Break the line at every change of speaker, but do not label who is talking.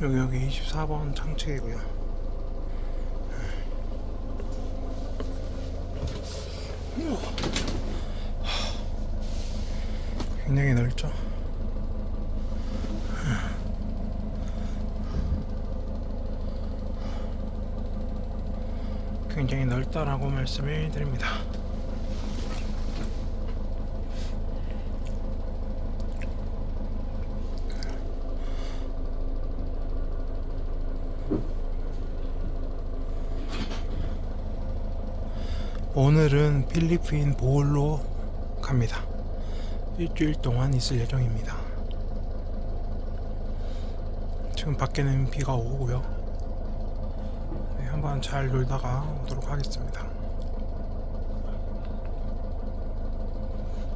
여기 여기 24번 창책이고요. 우와. 굉장히 넓죠. 굉장히 넓다라고 말씀을 드립니다. 오늘은 필리핀 보홀로 갑니다. 일주일 동안 있을 예정입니다. 지금 밖에는 비가 오고요. 네, 한번 잘 놀다가 오도록 하겠습니다.